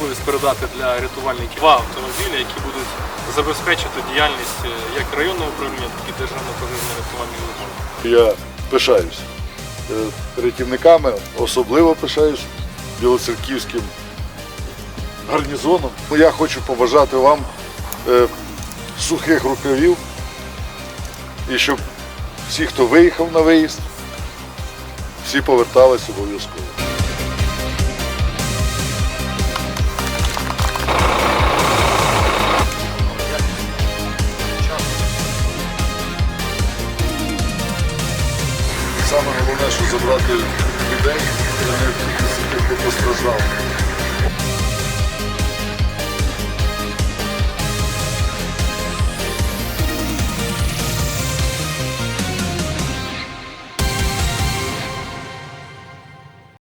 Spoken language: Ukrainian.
можливість передати для рятувальників два автомобілі, які будуть забезпечити діяльність е, як районного управління, так і державної пожежно-рятувальної служби. Я пишаюсь е, рятівниками, особливо пишаюсь Білоцерківським гарнізоном. Ну, Я хочу побажати вам е, сухих рукавів і щоб всі, хто виїхав на виїзд, всі повертались обов'язково. Саме головне, що забрати людей, і не постраждав.